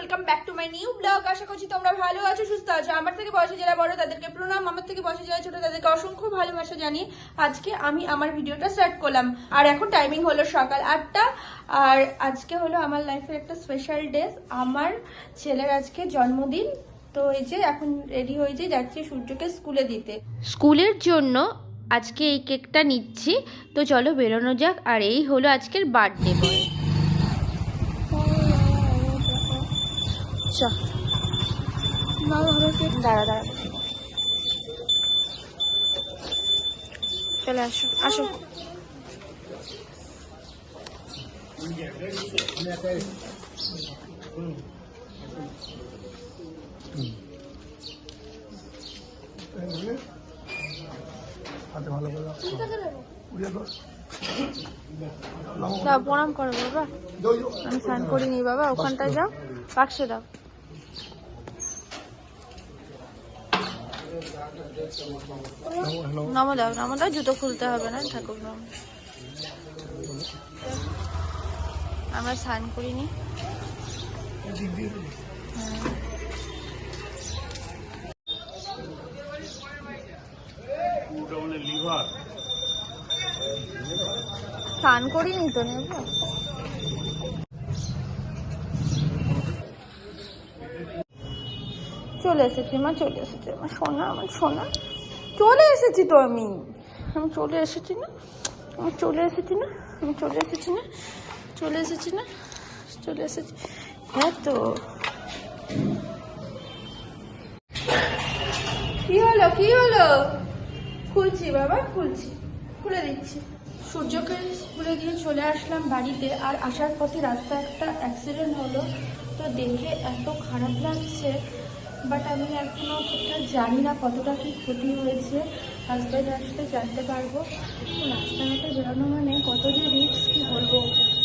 Welcome back to my new blog আশা করছি তোমরা ভালো আছো, সুস্থ আছো। আমার থেকে বয়সে যারা বড়, তাদেরকে প্রণাম। আমার থেকে বয়সে যারা ছোট, তাদেরকে অসংখ্য ভালোবাসা জানি আজকে আমি আমার ভিডিওটা স্টার্ট করলাম। আর এখন টাইমিং হলো সকাল আটটা। আর আজকে হলো আমার লাইফের একটা স্পেশাল ডে আমার ছেলের আজকে জন্মদিন। তো এই যে এখন রেডি হয়ে যে যাচ্ছি সূর্যকে স্কুলে দিতে। স্কুলের জন্য আজকে এই কেকটা নিচ্ছি। তো চলো বেরোনো যাক। আর এই হলো আজকের বার্থডে বয় দাঁড়া দাঁড়া চলে আসো আসো। প্রণাম করো, বাবা। আমি স্নান করিনি, বাবা। ওখানটায় যাও, বাক্সে দাও। নমো দাও নমো দাও জুতো খুলতে হবে না ঠাকুর নম আমরা স্নান করিনি। স্নান করিনি তো নেব। চলে এসেছি মা, চলে এসেছি আমার সোনা আমার সোনা চলে এসেছি তো আমি। আমি চলে এসেছি না। আমি চলে এসেছি না। আমি চলে এসেছি না। চলে এসেছি না। চলে এসেছি। হ্যাঁ তো। কি হলো কি হলো? খুলছি বাবা, খুলছি। খুলে দিচ্ছি। সূর্যকে স্কুলে গিয়ে চলে আসলাম বাড়িতে। আর আসার পথে রাস্তা একটা অ্যাক্সিডেন্ট হলো। তো দেখে এত খারাপ লাগছে। বাট আমি এখনও ঠিকঠাক জানি না কতটা কি ক্ষতি হয়েছে। হাজব্যান্ড আসলে জানতে পারব। রাস্তাঘাটে বেরোনো মানে কত যে রিস্ক কী বলব।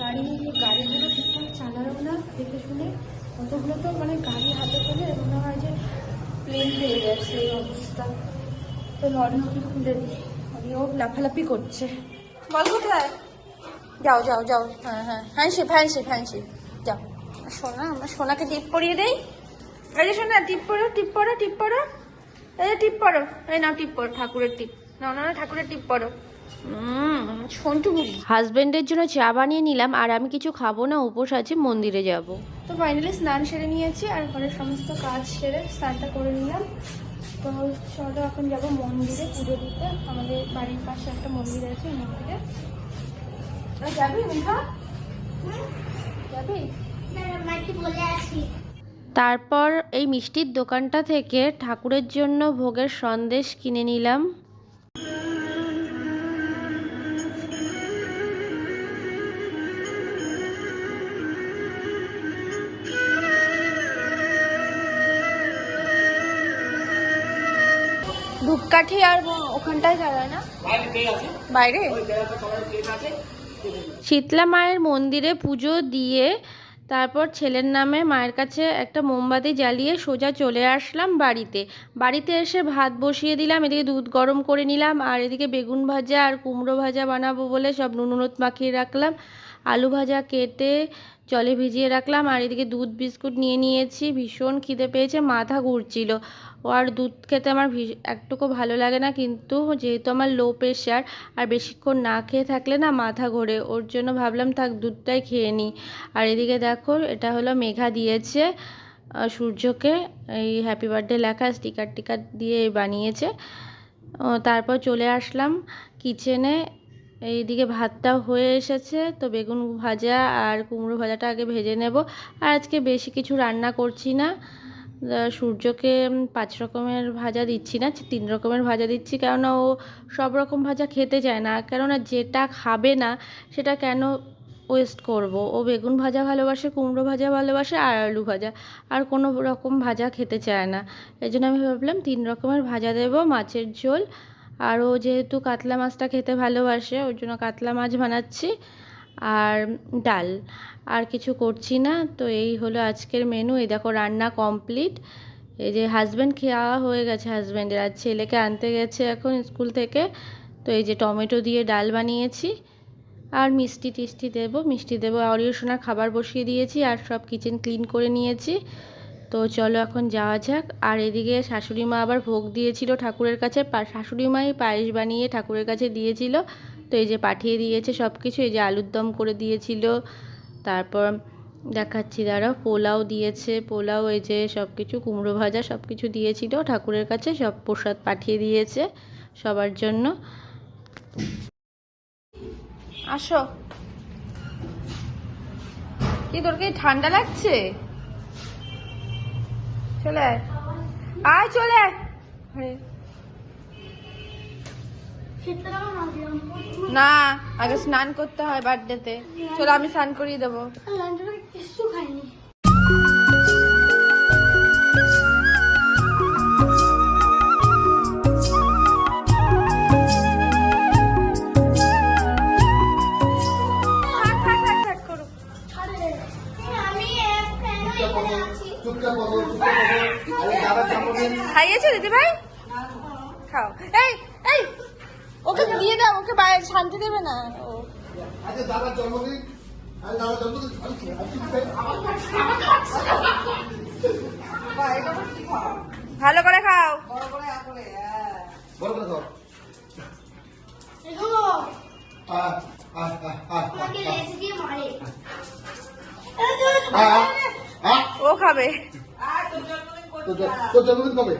গাড়ি, গাড়িগুলো ঠিকঠাক চালানো না, দেখে শুনে কতগুলো তো মানে গাড়ি হাতে পেলে মনে হয় যে প্লেন পেয়ে গেছে এই অবস্থা। তো লরিকে খুলে দিই। ও লাফালাফি করছে। বল কোথায়? যাও যাও যাও। হ্যাঁ হ্যাঁ। হ্যান্ডশিপ হ্যান্ডশিপ হ্যান্ডশিপ যাও। সোনা, আমার সোনাকে টিপ পরিয়ে দেই। এই যে সোনা টিপ পড়ো টিপ পড়ো টিপ পড়ো। এই টিপ পড়ো এই নাও টিপ পড়ো ঠাকুরের টিপ। নাও না না, ঠাকুরের টিপ পড়ো। হুম হাজবেন্ডের জন্য চা বানিয়ে নিলাম আর আমি কিছু খাব না উপোস আছে মন্দিরে যাব। তো ফাইনালি স্নান সেরে নিয়েছি আর ঘরের সমস্ত কাজ সেরে স্নানটা করে নিলাম। তো চলো এখন যাব মন্দিরে পুজো দিতে। আমাদের বাড়ির পাশে একটা মন্দির আছে মন্দিরে। আর যাবি মিঠা? যাবি? তারপর এই মিষ্টির দোকানটা থেকে ঠাকুরের জন্য ভোগের সন্দেশ কিনে নিলাম। ধূপকাঠি আর ওখানটায় না? বাইরে? শীতলা মায়ের মন্দিরে পুজো দিয়ে তারপর ছেলের নামে মায়ের কাছে একটা মোমবাতি জ্বালিয়ে সোজা চলে আসলাম বাড়িতে। বাড়িতে এসে ভাত বসিয়ে দিলাম, এদিকে দুধ গরম করে নিলাম, আর এদিকে বেগুন ভাজা আর কুমড়ো ভাজা বানাবো বলে সব নুন মাখিয়ে রাখলাম। আলু ভাজা কেটে জলে ভিজিয়ে রাখলাম। আর এদিকে দুধ বিস্কুট নিয়ে নিয়েছি। ভীষণ খিদে পেয়েছে, মাথা ঘুরছিল। ও আর দুধ খেতে আমার একটুকু ভালো লাগে না, কিন্তু যেহেতু আমার লো প্রেশার আর বেশিক্ষণ না খেয়ে থাকলে না মাথা ঘোরে। ওর জন্য ভাবলাম, থাক, দুধটাই খেয়ে নিই আর এদিকে দেখো, এটা হলো মেঘা দিয়েছে সূর্যকে। এই হ্যাপি বার্থডে লেখা স্টিকার টিকার দিয়ে বানিয়েছে। তারপর চলে আসলাম কিচেনে এইদিকে ভাতটা হয়ে এসেছে। তো বেগুন ভাজা আর কুমড়ো ভাজাটা আগে ভেজে নেব। আর আজকে বেশি কিছু রান্না করছি না। সূর্যকে পাঁচ রকমের ভাজা দিচ্ছি না তিন রকমের ভাজা দিচ্ছি। কেননা ও সব রকম ভাজা খেতে চায় না। কেননা যেটা খাবে না, সেটা কেন ওয়েস্ট করব? ও বেগুন ভাজা ভালোবাসে, কুমড়ো ভাজা ভালোবাসে আর আলু ভাজা। আর কোনো রকম ভাজা খেতে চায় না। এই জন্য আমি ভাবলাম তিন রকমের ভাজা দেব, মাছের ঝোল আর ও যেহেতু কাতলা মাছটা খেতে ভালোবাসে, ওর জন্য কাতলা মাছ বানাচ্ছি আর ডাল। আর কিছু করছি না, তো এই হলো আজকের মেনু এই দেখো রান্না কমপ্লিট এই যে হাজব্যান্ড খাওয়া হয়ে গেছে হাজব্যান্ডের আর ছেলেকে আনতে গেছে এখন স্কুল থেকে। তো এই যে টমেটো দিয়ে ডাল বানিয়েছি। আর মিষ্টি টিষ্টি দেবো, মিষ্টি দেবো অরিও সোনার খাবার বসিয়ে দিয়েছি আর সব কিচেন ক্লিন করে নিয়েছি। তো চলো এখন যাওয়া যাক। আর এদিকে শাশুড়ি মা আবার ভোগ দিয়েছিল ঠাকুরের কাছে। শাশুড়ি মাই পায়েস বানিয়ে ঠাকুরের কাছে দিয়েছিল। তো এই যে পাঠিয়ে দিয়েছে সব কিছু এই যে আলুর দম করে দিয়েছিল। তারপর দেখাচ্ছি, দাঁড়াও, পোলাও দিয়েছে, পোলাও, এই যে সব কিছু কুমড়ো ভাজা সব কিছু দিয়েছিল ঠাকুরের কাছে, সব প্রসাদ পাঠিয়ে দিয়েছে সবার জন্য। আসো। কি তোর কি ঠান্ডা লাগছে? চলে আয়। আয় চলে আয়। না আগে স্নান করতে হয় বার্থডেতে চলো আমি স্নান করিয়ে দেবো থাক, জন্মদিন আরে দাদার জন্মদিন ভালো করে খাও। বড় করে আহ, আহ, ও খাবে। তোর জন্মদিন কবে?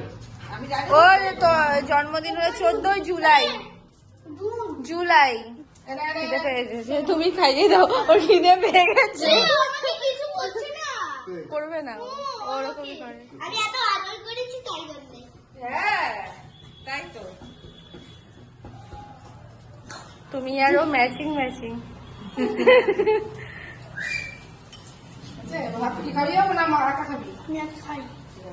ও তো জন্মদিন হলো চোদ্দই জুলাই। জুলাই। খিদে তুমি খাইয়ে দাও ওর খিদে পেয়ে গেছে। করবে না ওরকমই করে। আমি এত আদর করেছি তাই জন্য। হ্যাঁ তাই তো। তুমি আরও ম্যাচিং ম্যাচিং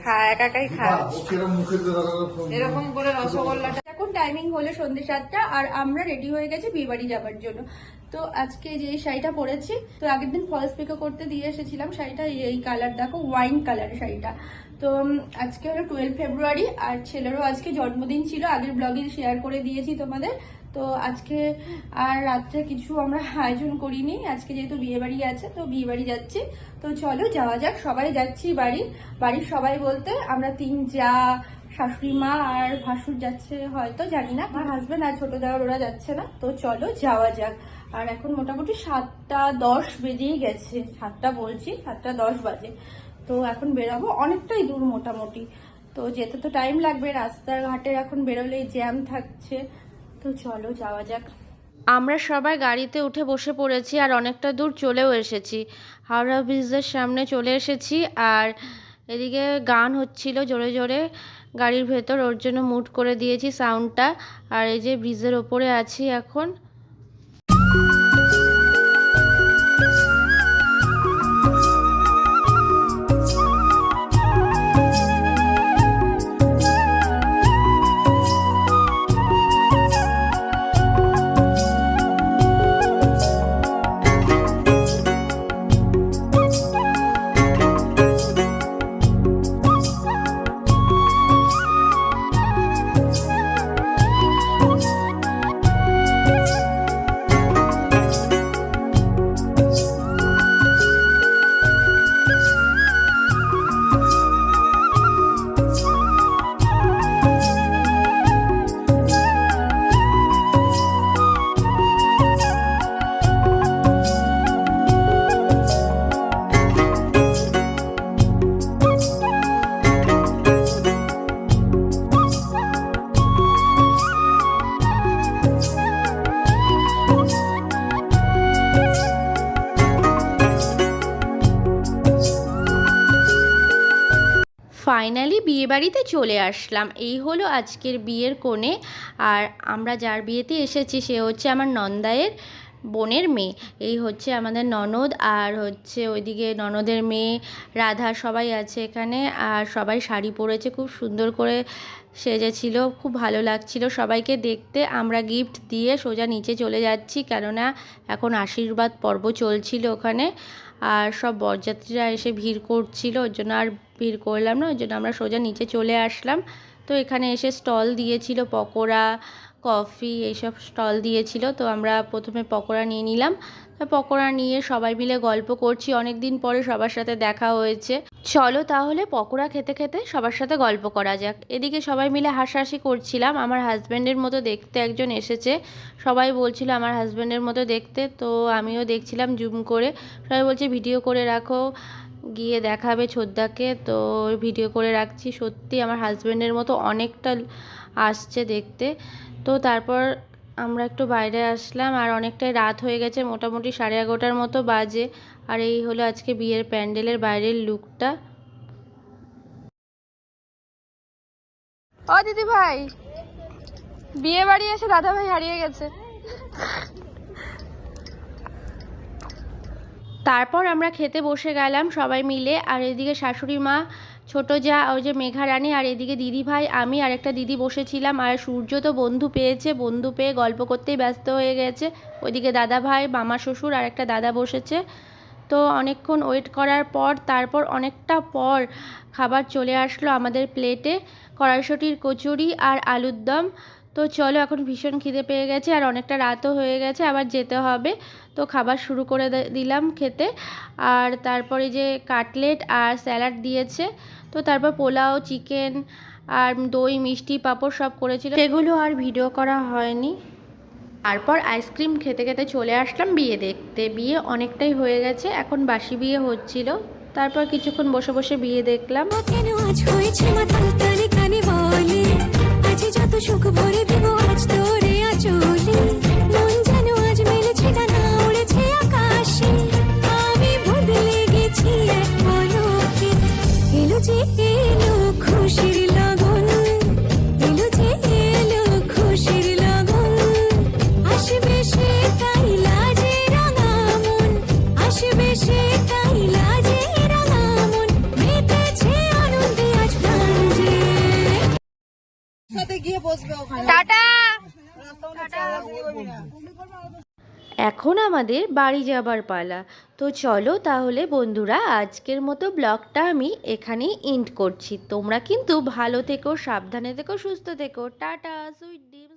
হ্যাঁ একা একাই খা বাহ, ও কিরম মুখে দিয়ে দাদা ফোন এরকম করে রসগোল্লাটা টাইমিং হলো সন্ধ্যে সাতটা, আর আমরা রেডি হয়ে গেছি বিয়ে বাড়ি যাবার জন্য। তো আজকে যে শাড়িটা পরেছি, তো আগের দিন ফলস পিকো করতে দিয়ে এসেছিলাম শাড়িটা, এই- কালার দেখো ওয়াইন কালার শাড়িটা। তো আজকে হলো টুয়েলভ ফেব্রুয়ারি আর ছেলেরও আজকে জন্মদিন ছিল, আগের ব্লগে শেয়ার করে দিয়েছি তোমাদের। তো আজকে আর রাত্রে কিছু আমরা আয়োজন করিনি, আজকে যেহেতু বিয়ে বাড়ি আছে, তো বিয়ে বাড়ি যাচ্ছি। তো চলো যাওয়া যাক, সবাই যাচ্ছি বাড়ি। বাড়ির সবাই বলতে আমরা তিন যা শাশুড়ি মা আর ভাসুর যাচ্ছে হয়তো, জানি না। আমার হাজবেন্ড আর ছোট দেওয়ার ওরা যাচ্ছে না। তো চলো, যাওয়া যাক। আর এখন মোটামুটি সাতটা দশ বেজেই গেছে। সাতটা বলছি, সাতটা দশ বাজে। তো এখন বেরোবো অনেকটাই দূর মোটামুটি। তো যেতে তো টাইম লাগবে রাস্তাঘাটে এখন বেরোলেই জ্যাম থাকছে। তো চলো, যাওয়া যাক। আমরা সবাই গাড়িতে উঠে বসে পড়েছি আর অনেকটা দূর চলেও এসেছি। হাওড়া ব্রিজের সামনে চলে এসেছি আর এদিকে গান হচ্ছিল জোরে জোরে। গাড়ির ভেতর। ওর জন্য মুট করে দিয়েছি সাউন্ডটা আর এই যে ব্রিজের ওপরে আছি এখন। ফাইনালি বিয়ে বাড়িতে চলে আসলাম। এই হলো আজকের বিয়ের কোণে। আর আমরা যার বিয়েতে এসেছি, সে হচ্ছে আমার নন্দায়ের বোনের মেয়ে। এই হচ্ছে আমাদের ননদ আর হচ্ছে ওইদিকে ননদের মেয়ে রাধা সবাই আছে এখানে। আর সবাই শাড়ি পরেছে, খুব সুন্দর করে সেজেছিল, খুব ভালো লাগছিল সবাইকে দেখতে। আমরা গিফট দিয়ে সোজা নিচে চলে যাচ্ছি, কেননা এখন আশীর্বাদ পর্ব চলছিল ওখানে। আর সব বরযাত্রীরা এসে ভিড় করছিল, ওর জন্য আর ভিড় করলাম না, ওই জন্য আমরা সোজা নিচে চলে আসলাম। তো এখানে এসে স্টল দিয়েছিল, পকোড়া, কফি এইসব স্টল দিয়েছিল। তো আমরা প্রথমে পকোড়া নিয়ে নিলাম। পকোড়া নিয়ে সবাই মিলে গল্প করছি। অনেক দিন পরে সবার সাথে দেখা হয়েছে। চলো তাহলে পকোড়া খেতে খেতে সবার সাথে গল্প করা যাক। এদিকে সবাই মিলে হাসাহাসি করছিলাম। আমার হাজব্যান্ডের মতো দেখতে একজন এসেছে। সবাই বলছিল, আমার হাজব্যান্ডের মতো দেখতে। তো আমিও দেখছিলাম জুম করে। সবাই বলছে, ভিডিও করে রাখো। গিয়ে দেখাবে ছোদ্দাকে তো ভিডিও করে রাখছি। সত্যি আমার হাজব্যান্ডের মতো অনেকটা আসছে দেখতে। তো তারপর আমরা একটু বাইরে আসলাম। আর অনেকটাই রাত হয়ে গেছে। মোটামুটি সাড়ে এগারোটার মতো বাজে। আর এই হলো আজকে বিয়ের প্যান্ডেলের বাইরের লুকটা ও দিদি ভাই বিয়ে বাড়ি এসে দাদা ভাই হারিয়ে গেছে। তারপর আমরা খেতে বসে গেলাম সবাই মিলে। আর এদিকে শাশুড়ি মা, ছোটো যা, ওই যে মেঘা রানী আর এদিকে দিদি ভাই, আমি আর একটা দিদি বসেছিলাম। আর সূর্য তো বন্ধু পেয়েছে, বন্ধু পেয়ে গল্প করতেই ব্যস্ত হয়ে গেছে। ওইদিকে দাদা ভাই, মামা শ্বশুর আর একটা দাদা বসেছে। তো অনেকক্ষণ ওয়েট করার পর, তারপর অনেকটা পর খাবার চলে আসলো আমাদের প্লেটে কড়াইশুটির কচুরি আর আলুর দম। তো চলো এখন ভীষণ খিদে পেয়ে গেছে আর অনেকটা রাতও হয়ে গেছে, আবার যেতে হবে। তো খাবার শুরু করে দিলাম খেতে। আর তারপরে যে কাটলেট আর স্যালাড দিয়েছে, তো তারপর পোলাও, চিকেন আর দই, মিষ্টি, পাঁপড় সব করেছিল। সেগুলো আর ভিডিও করা হয়নি। তারপর আইসক্রিম খেতে খেতে চলে আসলাম বিয়ে দেখতে। বিয়ে অনেকটাই হয়ে গেছে, এখন বাসি বিয়ে হচ্ছিল। তারপর কিছুক্ষণ বসে বসে বিয়ে দেখলাম। আজ যত সুখ ভরে দেব আজ তোরে আচলে টাটা! এখন আমাদের বাড়ি যাবার পালা। তো চলো তাহলে বন্ধুরা আজকের মতো ব্লগটা আমি এখানেই এন্ড করছি। তোমরা কিন্তু ভালো থেকো সাবধানে থেকো সুস্থ থেকো। Tata sweet dreams.